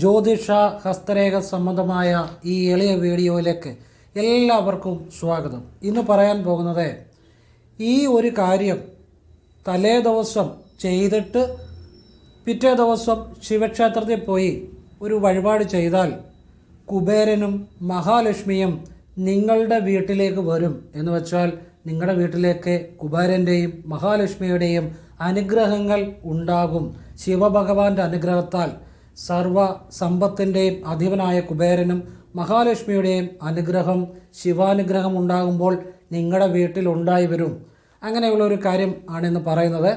ജ്യോതിഷ ഹസ്തരേഖ സംബന്ധമായ ഈ എളിയ വീഡിയോയിലേക്ക് എല്ലാവർക്കും സ്വാഗതം. ഇന്ന് പറയാൻ പോകുന്നത് ഈ ഒരു കാര്യം തലേ ദിവസം ചെയ്തിട്ട് പിറ്റേ ദിവസം ശിവക്ഷേത്രത്തിൽ പോയി ഒരു വഴിപാട് ചെയ്താൽ കുബേരനും മഹാലക്ഷ്മിയും നിങ്ങളുടെ വീട്ടിലേക്ക് വരും എന്ന് വെച്ചാൽ നിങ്ങളുടെ വീട്ടിലേക്ക് കുബേരന്റെയും മഹാലക്ഷ്മിയുടെയും അനുഗ്രഹങ്ങൾ ഉണ്ടാകും. ശിവഭഗവാന്റെ അനുഗ്രഹത്താൽ സർവ സമ്പത്തിന്റെയും അധിപനായ കുബേരനും മഹാലക്ഷ്മിയുടെയും അനുഗ്രഹം ശിവാനുഗ്രഹം ഉണ്ടാകുമ്പോൾ നിങ്ങളുടെ വീട്ടിൽ ഉണ്ടായി വരും. അങ്ങനെയുള്ള ഒരു കാര്യം ആണെന്ന് പറയുന്നത്.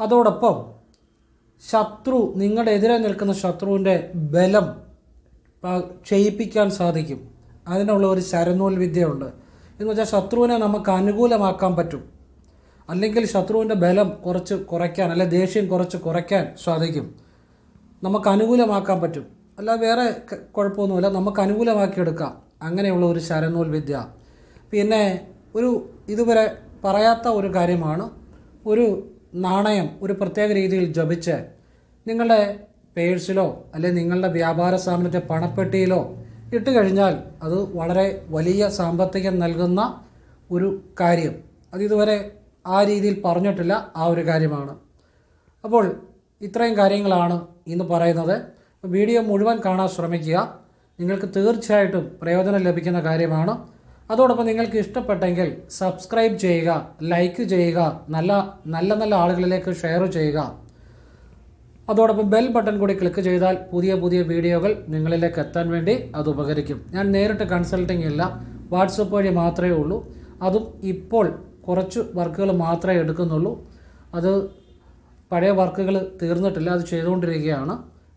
അതോടൊപ്പം ശത്രു നിങ്ങളുടെ എതിരെ നിൽക്കുന്ന ശത്രുവിന്റെ ബലം ക്ഷയിപ്പിക്കാൻ സാധിക്കും. അതിനുള്ള ഒരു ശരനൂൽ വിദ്യയുണ്ട് എന്ന് വെച്ചാൽ ശത്രുവിനെ നമുക്ക് അനുകൂലമാക്കാൻ പറ്റും. അല്ലെങ്കിൽ ശത്രുവിന്റെ ബലം കുറച്ച് കുറയ്ക്കാൻ അല്ലെ ദേഷ്യം കുറച്ച് കുറയ്ക്കാൻ സാധിക്കും. നമുക്ക് അനുകൂലമാക്കാൻ പറ്റും. അല്ല വേറെ കുഴപ്പമൊന്നുമില്ല. നമുക്ക് അനുകൂലമാക്കിയെടുക്കാം. അങ്ങനെയുള്ള ഒരു ശരനൂൽ വിദ്യ പിന്നെ ഒരു ഇതുവരെ പറയാത്ത ഒരു കാര്യമാണ്. ഒരു നാണയം ഒരു പ്രത്യേക രീതിയിൽ ജപിച്ച് നിങ്ങളുടെ പേഴ്സിലോ അല്ലെങ്കിൽ നിങ്ങളുടെ വ്യാപാര സ്ഥാപനത്തെ പണപ്പെട്ടിയിലോ ഇട്ട് കഴിഞ്ഞാൽ അത് വളരെ വലിയ സാമ്പത്തികം നൽകുന്ന ഒരു കാര്യം. അതിതുവരെ ആ രീതിയിൽ പറഞ്ഞിട്ടില്ല. ആ ഒരു കാര്യമാണ്. അപ്പോൾ ഇത്രയും കാര്യങ്ങളാണ് ഇന്ന് പറയുന്നത്. വീഡിയോ മുഴുവൻ കാണാൻ ശ്രമിക്കുക. നിങ്ങൾക്ക് തീർച്ചയായിട്ടും പ്രയോജനം ലഭിക്കുന്ന കാര്യമാണ്. അതോടൊപ്പം നിങ്ങൾക്ക് ഇഷ്ടപ്പെട്ടെങ്കിൽ സബ്സ്ക്രൈബ് ചെയ്യുക ലൈക്ക് ചെയ്യുക നല്ല നല്ല നല്ല ആളുകളിലേക്ക് ഷെയർ ചെയ്യുക. അതോടൊപ്പം ബെൽ ബട്ടൺ കൂടി ക്ലിക്ക് ചെയ്താൽ പുതിയ പുതിയ വീഡിയോകൾ നിങ്ങളിലേക്ക് എത്താൻ വേണ്ടി അത് ഉപകരിക്കും. ഞാൻ നേരിട്ട് കൺസൾട്ടിംഗ് ഇല്ല. വാട്സപ്പ് വഴി മാത്രമേ ഉള്ളൂ. അതും ഇപ്പോൾ കുറച്ച് വർക്കുകൾ മാത്രമേ എടുക്കുന്നുള്ളൂ. അത് പഴയ വർക്കുകൾ തീർന്നിട്ടില്ല അത് ചെയ്തുകൊണ്ടിരിക്കുകയാണ്.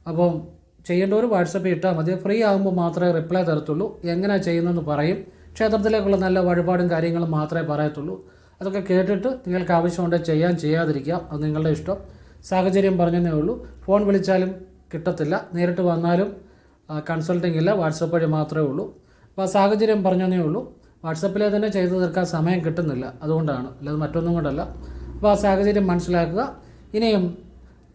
അപ്പം ചെയ്യേണ്ടവർ വാട്സപ്പിൽ ഇട്ടാൽ മതി. ഫ്രീ ആകുമ്പോൾ മാത്രമേ റിപ്ലൈ തരത്തുള്ളൂ. എങ്ങനെ ചെയ്യുന്നതെന്ന് പറയും. ക്ഷേത്രത്തിലേക്കുള്ള നല്ല വഴിപാടും കാര്യങ്ങളും മാത്രമേ പറയത്തുള്ളൂ. അതൊക്കെ കേട്ടിട്ട് നിങ്ങൾക്ക് ആവശ്യമുണ്ടെങ്കിൽ ചെയ്യാൻ ചെയ്യാതിരിക്കാം. അത് നിങ്ങളുടെ ഇഷ്ടം. സാഹചര്യം പറഞ്ഞതേ ഉള്ളൂ. ഫോൺ വിളിച്ചാലും കിട്ടത്തില്ല. നേരിട്ട് വന്നാലും കൺസൾട്ടിംഗ് ഇല്ല. വാട്സപ്പ് വഴി മാത്രമേ ഉള്ളൂ. അപ്പോൾ ആ സാഹചര്യം പറഞ്ഞതേ ഉള്ളൂ. വാട്സപ്പിലെ തന്നെ ചെയ്തു തീർക്കാൻ സമയം കിട്ടുന്നില്ല. അതുകൊണ്ടാണ്. അല്ലാതെ മറ്റൊന്നും കൊണ്ടല്ല. അപ്പോൾ ആ സാഹചര്യം മനസ്സിലാക്കുക. ഇനിയും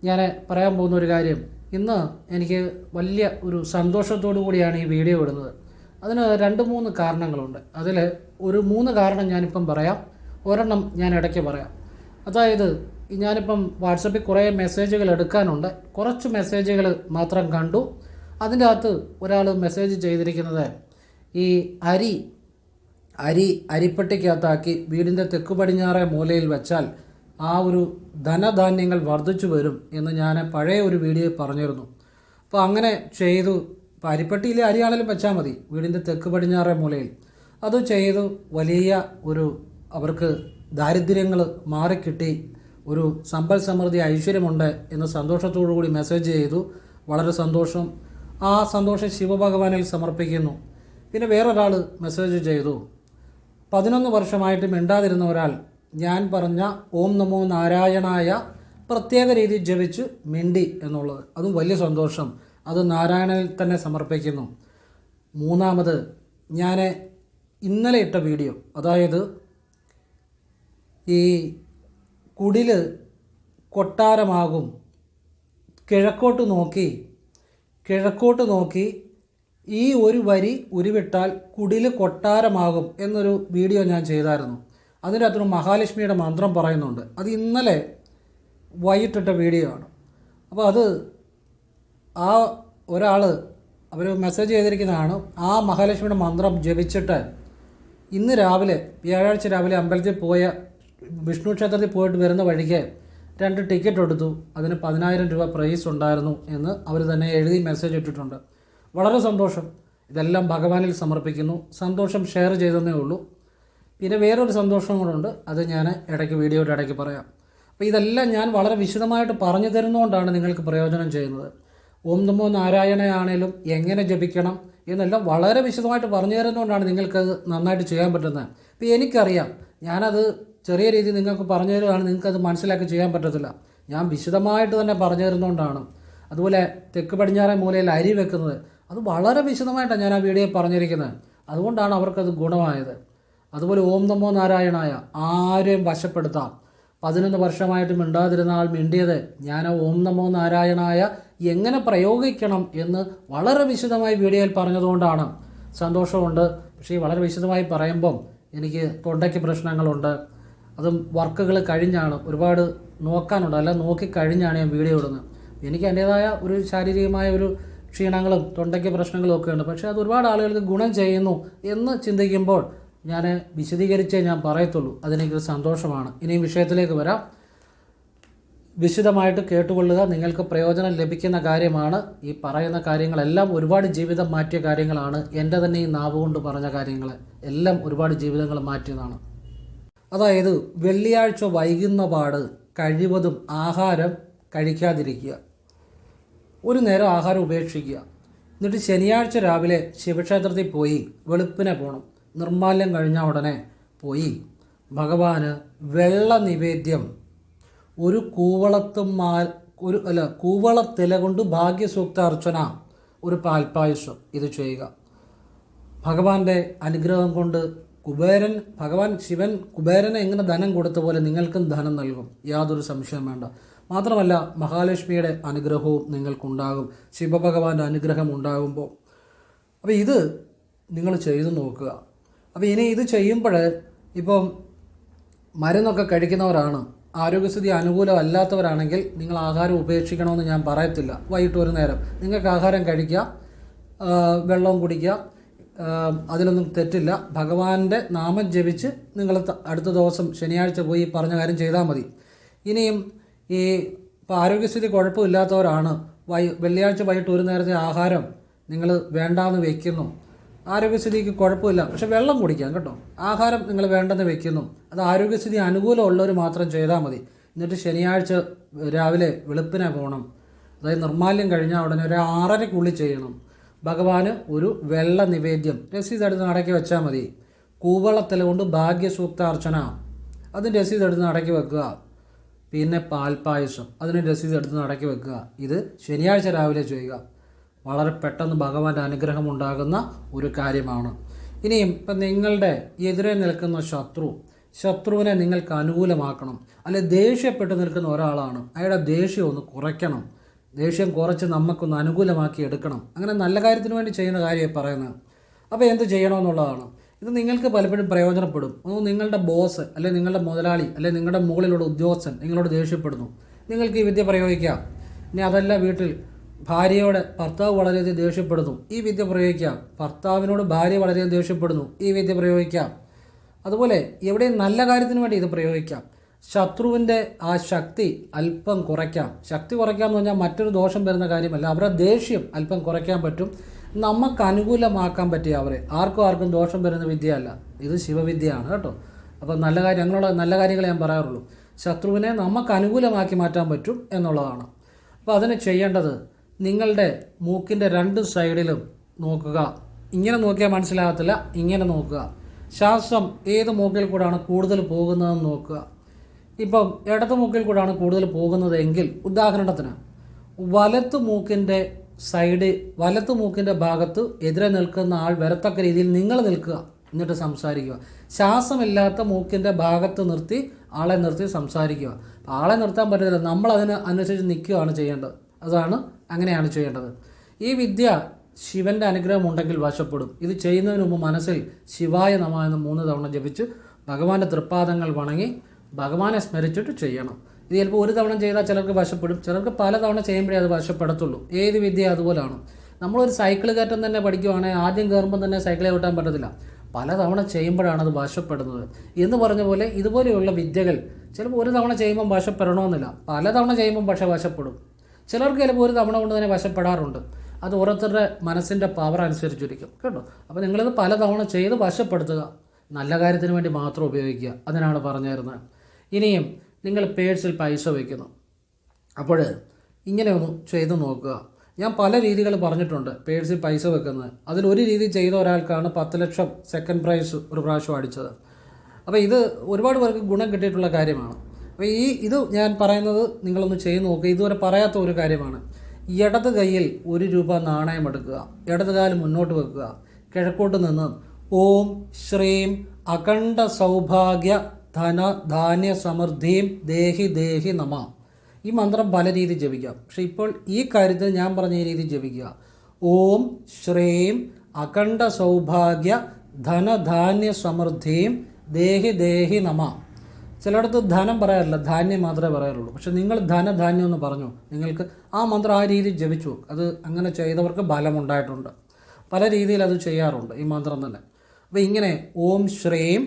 ഞാൻ പറയാൻ പോകുന്ന ഒരു കാര്യം. ഇന്ന് എനിക്ക് വലിയ ഒരു സന്തോഷത്തോടു കൂടിയാണ് ഈ വീഡിയോ ഇടുന്നത്. അതിന് രണ്ട് മൂന്ന് കാരണങ്ങളുണ്ട്. അതിൽ ഒരു മൂന്ന് കാരണം ഞാനിപ്പം പറയാം. ഒരെണ്ണം ഞാൻ ഇടയ്ക്ക് പറയാം. അതായത് ഞാനിപ്പം വാട്സപ്പിൽ കുറേ മെസ്സേജുകൾ എടുക്കാനുണ്ട്. കുറച്ച് മെസ്സേജുകൾ മാത്രം കണ്ടു. അതിന്റെ അകത്ത് ഒരാൾ മെസ്സേജ് ചെയ്തിരിക്കുന്നത് ഈ അരി അരി അരിപ്പെട്ടിക്കകത്താക്കി വീടിന്റെ തെക്ക് പടിഞ്ഞാറേ മൂലയിൽ വെച്ചാൽ ആ ഒരു ധനധാന്യങ്ങൾ വർദ്ധിച്ചു വരും എന്ന് ഞാൻ പഴയ ഒരു വീഡിയോയിൽ പറഞ്ഞിരുന്നു. അപ്പോൾ അങ്ങനെ ചെയ്തു. അരിപ്പട്ടിയിലെ അരിയാണെങ്കിലും വെച്ചാൽ മതി. വീടിന്റെ തെക്ക് പടിഞ്ഞാറേ മൂലയിൽ. അത് ചെയ്തു. വലിയ ഒരു അവർക്ക് ദാരിദ്ര്യങ്ങൾ മാറിക്കിട്ടി. ഒരു സമ്പൽ സമൃദ്ധി ഐശ്വര്യമുണ്ട് എന്ന് സന്തോഷത്തോടു കൂടി മെസ്സേജ് ചെയ്തു. വളരെ സന്തോഷം. ആ സന്തോഷം ശിവഭഗവാനിൽ സമർപ്പിക്കുന്നു. പിന്നെ വേറൊരാൾ മെസ്സേജ് ചെയ്തു. പതിനൊന്ന് വർഷമായിട്ട് മിണ്ടാതിരുന്ന ഒരാൾ ഞാൻ പറഞ്ഞ ഓം നമോ നാരായണായ പ്രത്യേക രീതിയിൽ ജപിച്ചു മിണ്ടി എന്നുള്ളത്. അതും വലിയ സന്തോഷം. അത് നാരായണനിൽ തന്നെ സമർപ്പിക്കുന്നു. മൂന്നാമത് ഞാൻ ഇന്നലെ ഇട്ട വീഡിയോ. അതായത് ഈ കുടിൽ കൊട്ടാരമാകും. കിഴക്കോട്ട് നോക്കി കിഴക്കോട്ട് നോക്കി ഈ ഒരു വരി ഉരുവിട്ടാൽ കുടിൽ കൊട്ടാരമാകും എന്നൊരു വീഡിയോ ഞാൻ ചെയ്തായിരുന്നു. അതിന്റെ അകത്തൊരു മഹാലക്ഷ്മിയുടെ മന്ത്രം പറയുന്നുണ്ട്. അത് ഇന്നലെ വൈകിട്ടിട്ട വീഡിയോ ആണ്. അപ്പോൾ അത് ആ ഒരാൾ അവർ മെസ്സേജ് ചെയ്തിരിക്കുന്നതാണ് ആ മഹാലക്ഷ്മിയുടെ മന്ത്രം ജപിച്ചിട്ട് ഇന്ന് രാവിലെ വ്യാഴാഴ്ച രാവിലെ അമ്പലത്തിൽ പോയ വിഷ്ണു ക്ഷേത്രത്തിൽ പോയിട്ട് വരുന്ന വഴിക്ക് രണ്ട് ടിക്കറ്റ് എടുത്തു. അതിന് പതിനായിരം രൂപ പ്രൈസ് ഉണ്ടായിരുന്നു എന്ന് അവർ തന്നെ എഴുതി മെസ്സേജ് ഇട്ടിട്ടുണ്ട്. വളരെ സന്തോഷം. ഇതെല്ലാം ഭഗവാനിൽ സമർപ്പിക്കുന്നു. സന്തോഷം ഷെയർ ചെയ്തെന്നേ ഉള്ളൂ. പിന്നെ വേറൊരു സന്തോഷം കൂടെ അത് ഞാൻ ഇടയ്ക്ക് വീഡിയോയുടെ ഇടയ്ക്ക് പറയാം. അപ്പോൾ ഇതെല്ലാം ഞാൻ വളരെ വിശദമായിട്ട് പറഞ്ഞു തരുന്നതുകൊണ്ടാണ് നിങ്ങൾക്ക് പ്രയോജനം ചെയ്യുന്നത്. ഓം നമോ നാരായണയാണേലും എങ്ങനെ ജപിക്കണം എന്നെല്ലാം വളരെ വിശദമായിട്ട് പറഞ്ഞു തരുന്നതുകൊണ്ടാണ് നിങ്ങൾക്കത് നന്നായിട്ട് ചെയ്യാൻ പറ്റുന്നത്. ഇപ്പോൾ എനിക്കറിയാം ഞാനത് ചെറിയ രീതിയിൽ നിങ്ങൾക്ക് പറഞ്ഞു തരുവാണ് നിങ്ങൾക്കത് മനസ്സിലാക്കി ചെയ്യാൻ പറ്റത്തില്ല. ഞാൻ വിശദമായിട്ട് തന്നെ പറഞ്ഞു തരുന്നതുകൊണ്ടാണ്. അതുപോലെ തെക്ക് പടിഞ്ഞാറേ മൂലയിൽ അരി വെക്കുന്നത് അത് വളരെ വിശദമായിട്ടാണ് ഞാൻ ആ വീഡിയോ പറഞ്ഞിരിക്കുന്നത്. അതുകൊണ്ടാണ് അവർക്കത് ഗുണമായത്. അതുപോലെ ഓം നമോ നാരായണായ ആരെയും വശപ്പെടുത്താം. പതിനൊന്ന് വർഷമായിട്ട് മിണ്ടാതിരുന്ന ആൾ മിണ്ടിയത് ഞാൻ ഓം നമോ നാരായണായ എങ്ങനെ പ്രയോഗിക്കണം എന്ന് വളരെ വിശദമായി വീഡിയോയിൽ പറഞ്ഞതുകൊണ്ടാണ്. സന്തോഷമുണ്ട്. പക്ഷേ വളരെ വിശദമായി പറയുമ്പം എനിക്ക് തൊണ്ടയ്ക്ക് പ്രശ്നങ്ങളുണ്ട്. അതും വർക്കുകൾ കഴിഞ്ഞാണ്. ഒരുപാട് നോക്കാനുണ്ട്. അല്ല നോക്കി കഴിഞ്ഞാണ് ഞാൻ വീഡിയോ ഇടുന്നത്. എനിക്ക് എന്റേതായ ഒരു ശാരീരികമായ ഒരു ക്ഷീണങ്ങളും തൊണ്ടയ്ക്ക് പ്രശ്നങ്ങളും ഒക്കെ ഉണ്ട്. പക്ഷേ അത് ഒരുപാട് ആളുകൾക്ക് ഗുണം ചെയ്യുന്നു എന്ന് ചിന്തിക്കുമ്പോൾ ഞാൻ വിശദീകരിച്ചേ ഞാൻ പറയത്തുള്ളൂ. അതെനിക്ക് സന്തോഷമാണ്. ഇനി വിഷയത്തിലേക്ക് വരാം. വിശദമായിട്ട് കേട്ടുകൊള്ളുക. നിങ്ങൾക്ക് പ്രയോജനം ലഭിക്കുന്ന കാര്യമാണ് ഈ പറയുന്ന കാര്യങ്ങളെല്ലാം ഒരുപാട് ജീവിതം മാറ്റിയ കാര്യങ്ങളാണ്. എന്റെ തന്നെ ഈ നാവ് കൊണ്ട് പറഞ്ഞ കാര്യങ്ങൾ എല്ലാം ഒരുപാട് ജീവിതങ്ങൾ മാറ്റിയതാണ്. അതായത് വെള്ളിയാഴ്ച വൈകുന്ന പാട് കഴിവതും ആഹാരം കഴിക്കാതിരിക്കുക. ഒരു നേരം ആഹാരം ഉപേക്ഷിക്കുക. എന്നിട്ട് ശനിയാഴ്ച രാവിലെ ശിവക്ഷേത്രത്തിൽ പോയി വെളുപ്പിനെ പോകണം നിർമ്മാല്യം കഴിഞ്ഞ ഉടനെ പോയി. ഭഗവാന് വെള്ള നിവേദ്യം ഒരു കൂവളത്തും മാൽ ഒരു അല്ല കൂവളത്തില കൊണ്ട് ഭാഗ്യസൂക്ത അർച്ചന ഒരു പാൽപ്പായസം ഇത് ചെയ്യുക. ഭഗവാന്റെ അനുഗ്രഹം കൊണ്ട് കുബേരൻ ഭഗവാൻ ശിവൻ കുബേരനെ എങ്ങനെ ധനം കൊടുത്ത പോലെ നിങ്ങൾക്കും ധനം നൽകും. യാതൊരു സംശയം വേണ്ട. മാത്രമല്ല മഹാലക്ഷ്മിയുടെ അനുഗ്രഹവും നിങ്ങൾക്കുണ്ടാകും. ശിവഭഗവാന്റെ അനുഗ്രഹം ഉണ്ടാകുമ്പോൾ. അപ്പോൾ ഇത് നിങ്ങൾ ചെയ്തു നോക്കുക. അപ്പോൾ ഇനി ഇത് ചെയ്യുമ്പോൾ ഇപ്പം മരുന്നൊക്കെ കഴിക്കുന്നവരാണ് ആരോഗ്യസ്ഥിതി അനുകൂലമല്ലാത്തവരാണെങ്കിൽ നിങ്ങൾ ആഹാരം ഉപേക്ഷിക്കണമെന്ന് ഞാൻ പറയത്തില്ല. വൈകിട്ട് ഒരു നേരം. നിങ്ങൾക്ക് ആഹാരം കഴിക്കുക വെള്ളവും കുടിക്കുക അതിലൊന്നും തെറ്റില്ല. ഭഗവാന്റെ നാമം ജപിച്ച് നിങ്ങൾ അടുത്ത ദിവസം ശനിയാഴ്ച പോയി പറഞ്ഞ കാര്യം ചെയ്താൽ മതി. ഇനിയും ഈ ഇപ്പോൾ ആരോഗ്യസ്ഥിതി കുഴപ്പമില്ലാത്തവരാണ് വൈ വെള്ളിയാഴ്ച വൈകിട്ട് ഒരു നേരത്തെ ആഹാരം നിങ്ങൾ വേണ്ടാന്ന് വെക്കുന്നു. ആരോഗ്യസ്ഥിതിക്ക് കുഴപ്പമില്ല. പക്ഷെ വെള്ളം കുടിക്കാം കേട്ടോ. ആഹാരം നിങ്ങൾ വേണ്ടെന്ന് വെക്കുന്നു. അത് ആരോഗ്യസ്ഥിതി അനുകൂലമുള്ളവർ മാത്രം ചെയ്താൽ മതി. എന്നിട്ട് ശനിയാഴ്ച രാവിലെ വെളുപ്പിനെ പോകണം. അതായത് നിർമാല്യം കഴിഞ്ഞാൽ ഉടനെ ഒരു ആറരയ്ക്കുള്ളിൽ ചെയ്യണം. ഭഗവാന് ഒരു വെള്ള നിവേദ്യം. രസീത് എടുത്ത് നടക്കി വെച്ചാൽ മതി. കൂവളത്തില കൊണ്ട് ഭാഗ്യസൂക്ത അർച്ചന. അതിന് രസീത് എടുത്ത് നടക്കി വെക്കുക. പിന്നെ പാൽപ്പായസം അതിന് രസീത് എടുത്ത് നടക്കി വെക്കുക. ഇത് ശനിയാഴ്ച രാവിലെ ചെയ്യുക. വളരെ പെട്ടെന്ന് ഭഗവാന്റെ അനുഗ്രഹം ഉണ്ടാകുന്ന ഒരു കാര്യമാണ്. ഇനിയും ഇപ്പം നിങ്ങളുടെ എതിരെ നിൽക്കുന്ന ശത്രു ശത്രുവിനെ നിങ്ങൾക്ക് അനുകൂലമാക്കണം അല്ലെ ദേഷ്യപ്പെട്ട് നിൽക്കുന്ന ഒരാളാണ് അയാളുടെ ദേഷ്യം ഒന്ന് കുറയ്ക്കണം ദേഷ്യം കുറച്ച് നമുക്കൊന്ന് അനുകൂലമാക്കി എടുക്കണം. അങ്ങനെ നല്ല കാര്യത്തിന് വേണ്ടി ചെയ്യുന്ന കാര്യമായി പറയുന്നത്. അപ്പോൾ എന്ത് ചെയ്യണമെന്നുള്ളതാണ്. ഇത് നിങ്ങൾക്ക് പലപ്പോഴും പ്രയോജനപ്പെടും. ഒന്ന് നിങ്ങളുടെ ബോസ് അല്ലെ നിങ്ങളുടെ മുതലാളി അല്ലെ നിങ്ങളുടെ മുകളിലുള്ള ഉദ്യോഗസ്ഥൻ നിങ്ങളോട് ദേഷ്യപ്പെടുന്നു. നിങ്ങൾക്ക് ഈ വിദ്യ പ്രയോഗിക്കാം. ഇനി അതല്ല വീട്ടിൽ ഭാര്യയോട് ഭർത്താവ് വളരെയധികം ദേഷ്യപ്പെടുന്നു. ഈ വിദ്യ പ്രയോഗിക്കാം. ഭർത്താവിനോട് ഭാര്യ വളരെയധികം ദേഷ്യപ്പെടുന്നു. ഈ വിദ്യ പ്രയോഗിക്കാം. അതുപോലെ എവിടെയും നല്ല കാര്യത്തിന് വേണ്ടി ഇത് പ്രയോഗിക്കാം. ശത്രുവിന്റെ ആ ശക്തി അല്പം കുറയ്ക്കാം. ശക്തി കുറയ്ക്കാം എന്ന് പറഞ്ഞാൽ മറ്റൊരു ദോഷം വരുന്ന കാര്യമല്ല. അവരുടെ ദേഷ്യം അല്പം കുറയ്ക്കാൻ പറ്റും. നമുക്ക് അനുകൂലമാക്കാൻ പറ്റിയ അവരെ. ആർക്കും ആർക്കും ദോഷം വരുന്ന വിദ്യയല്ല. ഇത് ശിവവിദ്യയാണ് കേട്ടോ. അപ്പോൾ നല്ല കാര്യം അങ്ങനെയുള്ള നല്ല കാര്യങ്ങളെ ഞാൻ പറയാറുള്ളൂ. ശത്രുവിനെ നമുക്ക് അനുകൂലമാക്കി മാറ്റാൻ പറ്റും എന്നുള്ളതാണ്. അപ്പോൾ അതിന് ചെയ്യേണ്ടത് നിങ്ങളുടെ മൂക്കിന്റെ രണ്ട് സൈഡിലും നോക്കുക. ഇങ്ങനെ നോക്കിയാൽ മനസ്സിലാകത്തില്ല ഇങ്ങനെ നോക്കുക. ശ്വാസം ഏത് മൂക്കിൽ കൂടാണ് കൂടുതൽ പോകുന്നതെന്ന് നോക്കുക. ഇപ്പം ഇടത് മൂക്കിൽ കൂടാണ് കൂടുതൽ പോകുന്നതെങ്കിൽ ഉദാഹരണത്തിന് വലത്ത് മൂക്കിന്റെ സൈഡ് വലത്ത് മൂക്കിന്റെ ഭാഗത്ത് എതിരെ നിൽക്കുന്ന ആൾ വരത്തക്ക രീതിയിൽ നിങ്ങൾ നിൽക്കുക. എന്നിട്ട് സംസാരിക്കുക. ശ്വാസമില്ലാത്ത മൂക്കിന്റെ ഭാഗത്ത് നിർത്തി ആളെ നിർത്തി സംസാരിക്കുക. ആളെ നിർത്താൻ പറ്റത്തില്ല. നമ്മൾ അതിന് അനുസരിച്ച് നിൽക്കുകയാണ് ചെയ്യേണ്ടത്. അതാണ് അങ്ങനെയാണ് ചെയ്യേണ്ടത്. ഈ വിദ്യ ശിവന്റെ അനുഗ്രഹം ഉണ്ടെങ്കിൽ വശപ്പെടും. ഇത് ചെയ്യുന്നതിന് മുമ്പ് മനസ്സിൽ ശിവായ നമ എന്ന് മൂന്ന് തവണ ജപിച്ച് ഭഗവാന്റെ തൃപ്പാദങ്ങൾ വണങ്ങി ഭഗവാനെ സ്മരിച്ചിട്ട് ചെയ്യണം. ഇത് ചിലപ്പോൾ ഒരു തവണ ചെയ്താൽ ചിലർക്ക് വശപ്പെടും. ചിലർക്ക് പല തവണ ചെയ്യുമ്പോഴേ അത് വശപ്പെടത്തുള്ളൂ. ഏത് വിദ്യ അതുപോലാണ്. നമ്മളൊരു സൈക്കിൾ കയറ്റം തന്നെ പഠിക്കുവാണെങ്കിൽ ആദ്യം കയറുമ്പോൾ തന്നെ സൈക്കിളെ ഓട്ടാൻ പറ്റത്തില്ല. പല തവണ ചെയ്യുമ്പോഴാണ് അത് വശപ്പെടുന്നത്. എന്ന് പറഞ്ഞ പോലെ ഇതുപോലെയുള്ള വിദ്യകൾ ചിലപ്പോൾ ഒരു തവണ ചെയ്യുമ്പോൾ വശപ്പെടണമെന്നില്ല. പല തവണ ചെയ്യുമ്പോൾ പക്ഷേ വശപ്പെടും. ചിലർക്ക് ചിലപ്പോൾ ഒരു തവണ കൊണ്ട് തന്നെ വശപ്പെടാറുണ്ട്. അത് ഓരോരുത്തരുടെ മനസ്സിന്റെ പവർ അനുസരിച്ചിരിക്കും. കേട്ടോ? അപ്പോൾ നിങ്ങളിത് പലതവണ ചെയ്ത് വശപ്പെടുത്തുക. നല്ല കാര്യത്തിന് വേണ്ടി മാത്രം ഉപയോഗിക്കുക. അതിനാണ് പറഞ്ഞു തരുന്നത് ഇനിയും നിങ്ങൾ പേഴ്സിൽ പൈസ വയ്ക്കുന്നു. അപ്പോൾ ഇങ്ങനെ ഒന്ന് ചെയ്ത് നോക്കുക. ഞാൻ പല രീതികൾ പറഞ്ഞിട്ടുണ്ട് പേഴ്സിൽ പൈസ വെക്കുന്നത്. അതിലൊരു രീതി ചെയ്ത ഒരാൾക്കാണ് പത്ത് ലക്ഷം സെക്കൻഡ് പ്രൈസ് ഒരു പ്രാവശ്യം അടിച്ചത്. അപ്പോൾ ഇത് ഒരുപാട് പേർക്ക് ഗുണം കിട്ടിയിട്ടുള്ള കാര്യമാണ്. അപ്പോൾ ഈ ഇത് ഞാൻ പറയുന്നത് നിങ്ങളൊന്ന് ചെയ്ത് നോക്കുക ഇതുവരെ പറയാത്ത ഒരു കാര്യമാണ്. ഇടത് കയ്യിൽ ഒരു രൂപ നാണയം എടുക്കുക. ഇടത് കാൽ മുന്നോട്ട് വെക്കുക. കിഴക്കോട്ട് നിന്ന് ഓം ശ്രീം അഖണ്ഡ സൗഭാഗ്യ ധന ധാന്യ സമൃദ്ധിയും ദേഹി ദേഹി നമ. ഈ മന്ത്രം പല രീതി ജപിക്കാം. പക്ഷെ ഇപ്പോൾ ഈ കാര്യത്തിൽ ഞാൻ പറഞ്ഞ രീതി ജപിക്കുക. ഓം ശ്രീം അഖണ്ഡ സൗഭാഗ്യ ധനധാന്യ സമൃദ്ധിയും ദേഹി ദേഹി നമ. ചിലയിടത്ത് ധനം പറയാറില്ല ധാന്യം മാത്രമേ പറയാറുള്ളൂ. പക്ഷെ നിങ്ങൾ ധനധാന്യം എന്ന് പറഞ്ഞു നിങ്ങൾക്ക് ആ മന്ത്രം ആ രീതിയിൽ ജപിച്ചു അത് അങ്ങനെ ചെയ്തവർക്ക് ഫലമുണ്ടായിട്ടുണ്ട്. പല രീതിയിൽ അത് ചെയ്യാറുണ്ട് ഈ മന്ത്രം തന്നെ. അപ്പോൾ ഇങ്ങനെ ഓം ശ്രീം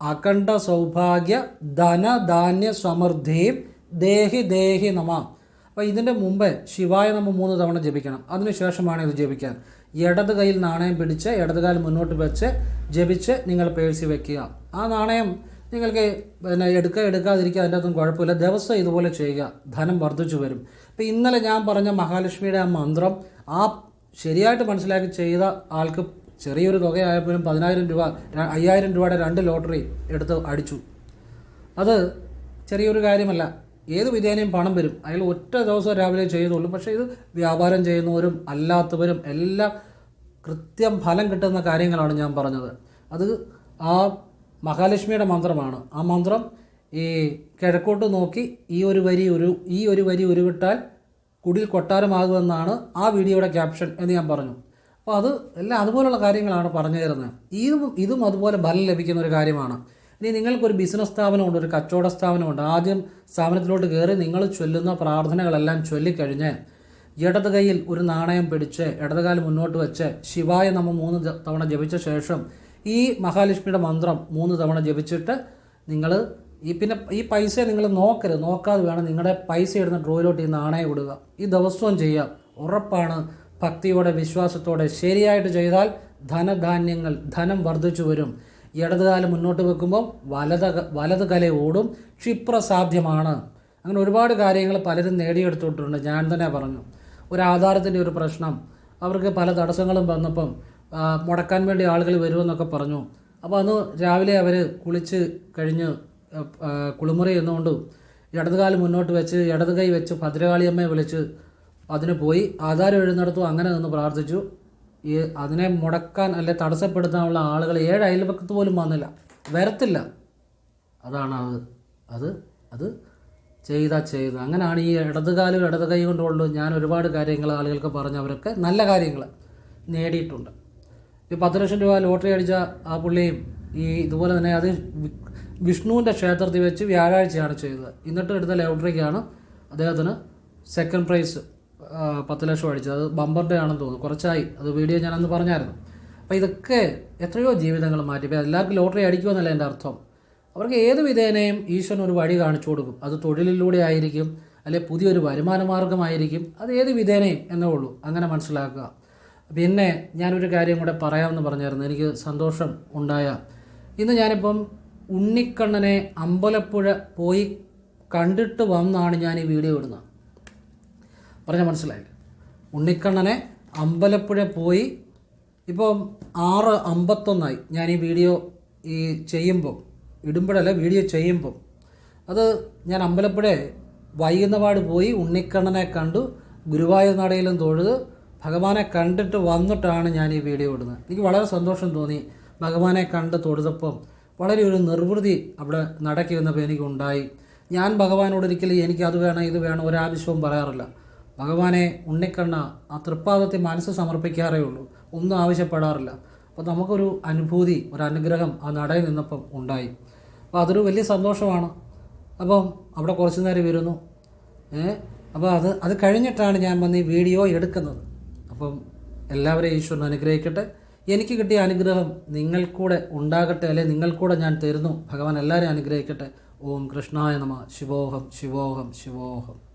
അഖണ്ഡ സൗഭാഗ്യ ധനധാന്യ സമൃദ്ധിയും ദേഹി ദേഹി നമ. അപ്പോൾ ഇതിന്റെ മുമ്പേ ശിവായ നമ്മൾ മൂന്ന് തവണ ജപിക്കണം. അതിനുശേഷമാണ് ഇത് ജപിക്കാൻ. ഇടത് കയ്യിൽ നാണയം പിടിച്ച് ഇടത് മുന്നോട്ട് വെച്ച് ജപിച്ച് നിങ്ങൾ പേഴ്സി വെക്കുക. ആ നാണയം നിങ്ങൾക്ക് പിന്നെ എടുക്കുക എടുക്കാതിരിക്കുക അതിന്റെ കുഴപ്പമില്ല. ദിവസം ഇതുപോലെ ചെയ്യുക. ധനം വർദ്ധിച്ചു വരും. ഇപ്പോൾ ഇന്നലെ ഞാൻ പറഞ്ഞ മഹാലക്ഷ്മിയുടെ ആ മന്ത്രം ആ ശരിയായിട്ട് മനസ്സിലാക്കി ചെയ്ത ആൾക്ക് ചെറിയൊരു തുകയായപ്പോഴും പതിനായിരം രൂപ അയ്യായിരം രൂപയുടെ രണ്ട് ലോട്ടറി എടുത്ത് അടിച്ചു. അത് ചെറിയൊരു കാര്യമല്ല. ഏത് വിധേനയും പണം വരും. അയാൾ ഒറ്റ ദിവസം രാവിലെ ചെയ്തുള്ളൂ. പക്ഷേ ഇത് വ്യാപാരം ചെയ്യുന്നവരും അല്ലാത്തവരും എല്ലാം കൃത്യം ഫലം കിട്ടുന്ന കാര്യങ്ങളാണ് ഞാൻ പറഞ്ഞത്. അത് ആ മഹാലക്ഷ്മിയുടെ മന്ത്രമാണ്. ആ മന്ത്രം ഈ കിഴക്കോട്ട് നോക്കി ഈ ഒരു വരി ഒരു ഈ ഒരു വരി ഉരുവിട്ടാൽ കുടിൽ കൊട്ടാരമാകുമെന്നാണ് ആ വീഡിയോയുടെ ക്യാപ്ഷൻ എന്ന് ഞാൻ പറഞ്ഞു. അപ്പോൾ അത് എല്ലാം അതുപോലുള്ള കാര്യങ്ങളാണ് പറഞ്ഞു തരുന്നത്. ഇതും ഇതും അതുപോലെ ഫലം ലഭിക്കുന്ന ഒരു കാര്യമാണ്. ഇനി നിങ്ങൾക്കൊരു ബിസിനസ് സ്ഥാപനമുണ്ട് ഒരു കച്ചവട സ്ഥാപനമുണ്ട് ആദ്യം സ്ഥാപനത്തിലോട്ട് കയറി നിങ്ങൾ ചൊല്ലുന്ന പ്രാർത്ഥനകളെല്ലാം ചൊല്ലിക്കഴിഞ്ഞ് ഇടത് കൈയിൽ ഒരു നാണയം പിടിച്ച് ഇടതുകാലം മുന്നോട്ട് വെച്ച് ശിവായ നമ്മൾ മൂന്ന് തവണ ജപിച്ച ശേഷം ഈ മഹാലക്ഷ്മിയുടെ മന്ത്രം മൂന്ന് തവണ ജപിച്ചിട്ട് നിങ്ങൾ ഈ പിന്നെ ഈ പൈസ നിങ്ങൾ നോക്കരുത്. നോക്കാതെ വേണം നിങ്ങളുടെ പൈസ ഇടുന്ന ഡ്രോയിലോട്ട് ഈ നാണയം ഇടുക. ഈ ദിവസവും ചെയ്യാം ഉറപ്പാണ് ഭക്തിയോടെ വിശ്വാസത്തോടെ ശരിയായിട്ട് ചെയ്താൽ ധനധാന്യങ്ങൾ ധനം വർദ്ധിച്ചു വരും. ഇടതുകാലം മുന്നോട്ട് വെക്കുമ്പോൾ വലത് വലത് കല ഓടും. ക്ഷിപ്രസാധ്യമാണ്. അങ്ങനെ ഒരുപാട് കാര്യങ്ങൾ പലരും നേടിയെടുത്തിട്ടുണ്ട്. ഞാൻ തന്നെ പറഞ്ഞു. ഒരു ആധാരത്തിന്റെ ഒരു പ്രശ്നം. അവർക്ക് പല തടസ്സങ്ങളും വന്നപ്പം മുടക്കാൻ വേണ്ടി ആളുകൾ വരുമെന്നൊക്കെ പറഞ്ഞു. അപ്പോൾ അന്ന് രാവിലെ അവർ കുളിച്ച് കഴിഞ്ഞ് കുളിമുറി എന്നുകൊണ്ട് ഇടതുകാൽ മുന്നോട്ട് വെച്ച് ഇടത് കൈ വെച്ച് ഭദ്രകാളിയമ്മയെ വിളിച്ച് അതിന് പോയി. ആധാരം എഴുന്നിടത്തും അങ്ങനെ നിന്ന് പ്രാർത്ഥിച്ചു. ഈ അതിനെ മുടക്കാൻ അല്ലെ തടസ്സപ്പെടുത്താനുള്ള ആളുകൾ ഏഴ് അയൽപക്കത്ത് പോലും വന്നില്ല. വരത്തില്ല. അതാണ് അത്. അത് അത് ചെയ്ത ചെയ്ത്. അങ്ങനെയാണ് ഈ ഇടതുകാലും ഇടത് കൈ കൊണ്ടുകൊണ്ട് ഞാൻ ഒരുപാട് കാര്യങ്ങൾ ആളുകൾക്ക് പറഞ്ഞവരൊക്കെ നല്ല കാര്യങ്ങൾ നേടിയിട്ടുണ്ട്. ഈ പത്ത് ലക്ഷം രൂപ ലോട്ടറി അടിച്ച ആ പുള്ളിയും ഈ ഇതുപോലെ തന്നെ അത് വിഷ്ണുവിന്റെ ക്ഷേത്രത്തിൽ വെച്ച് വ്യാഴാഴ്ചയാണ് ചെയ്തത്. എന്നിട്ട് എടുത്ത ലോട്ടറിക്കാണ് അദ്ദേഹത്തിന് സെക്കൻഡ് പ്രൈസ് പത്ത് ലക്ഷം അടിച്ചത്. അത് ബമ്പറിന്റെ ആണെന്ന് തോന്നുന്നു. കുറച്ചായി. അത് വീഡിയോ ഞാനന്ന് പറഞ്ഞായിരുന്നു. അപ്പോൾ ഇതൊക്കെ എത്രയോ ജീവിതങ്ങൾ മാറ്റി. ഇപ്പോൾ എല്ലാവർക്കും ലോട്ടറി അടിക്കുമെന്നല്ല എന്റെ അർത്ഥം. അവർക്ക് ഏത് വിധേനയും ഈശ്വരൻ ഒരു വഴി കാണിച്ചു കൊടുക്കും. അത് തൊഴിലിലൂടെ ആയിരിക്കും അല്ലെ പുതിയൊരു വരുമാന മാർഗമായിരിക്കും അത് ഏത് വിധേനയും എന്നേ ഉള്ളൂ. അങ്ങനെ മനസ്സിലാക്കുക. പിന്നെ ഞാനൊരു കാര്യം കൂടെ പറയാമെന്ന് പറഞ്ഞായിരുന്നു. എനിക്ക് സന്തോഷം ഉണ്ടായ ഇന്ന് ഞാനിപ്പം ഉണ്ണിക്കണ്ണനെ അമ്പലപ്പുഴ പോയി കണ്ടിട്ട് വന്നാണ് ഞാൻ ഈ വീഡിയോ ഇടുന്നത്. പറഞ്ഞ മനസ്സിലായില്ല ഉണ്ണിക്കണ്ണനെ അമ്പലപ്പുഴ പോയി ഇപ്പം ആറ് അമ്പത്തൊന്നായി. ഞാൻ ഈ വീഡിയോ ഈ ചെയ്യുമ്പോൾ ഇടുമ്പോഴല്ല വീഡിയോ ചെയ്യുമ്പോൾ അത് ഞാൻ അമ്പലപ്പുഴ വൈകുന്നപാട് പോയി ഉണ്ണിക്കണ്ണനെ കണ്ടു. ഗുരുവായൂർ നടയിലും തൊഴുത് ഭഗവാനെ കണ്ടിട്ട് വന്നിട്ടാണ് ഞാൻ ഈ വീഡിയോ ഇടുന്നത്. എനിക്ക് വളരെ സന്തോഷം തോന്നി ഭഗവാനെ കണ്ട് തൊഴുതപ്പം. വളരെ ഒരു നിർവൃതി അവിടെ നടക്കി വന്നപ്പോൾ എനിക്കുണ്ടായി. ഞാൻ ഭഗവാനോട് ഒരിക്കലും എനിക്ക് അത് വേണം ഇത് വേണം ഒരാവശ്യവും പറയാറില്ല. ഭഗവാനെ ഉണ്ണിക്കണ്ണ ആ തൃപ്പാദത്തെ മനസ്സ് സമർപ്പിക്കാറേ ഉള്ളൂ. ഒന്നും ആവശ്യപ്പെടാറില്ല. അപ്പോൾ നമുക്കൊരു അനുഭൂതി ഒരു അനുഗ്രഹം ആ നടയിൽ നിന്നപ്പം ഉണ്ടായി. അപ്പോൾ അതൊരു വലിയ സന്തോഷമാണ്. അപ്പം അവിടെ കുറച്ച് നേരം വരുന്നു അപ്പോൾ അത് അത് കഴിഞ്ഞിട്ടാണ് ഞാൻ വന്ന് ഈ വീഡിയോ എടുക്കുന്നത്. അപ്പം എല്ലാവരെയും ഈശ്വരൻ അനുഗ്രഹിക്കട്ടെ. എനിക്ക് കിട്ടിയ അനുഗ്രഹം നിങ്ങൾക്കൂടെ ഉണ്ടാകട്ടെ അല്ലെ നിങ്ങൾക്കൂടെ ഞാൻ തരുന്നു. ഭഗവാൻ എല്ലാവരെയും അനുഗ്രഹിക്കട്ടെ. ഓം കൃഷ്ണായ നമ. ശിവോഹം ശിവോഹം ശിവോഹം.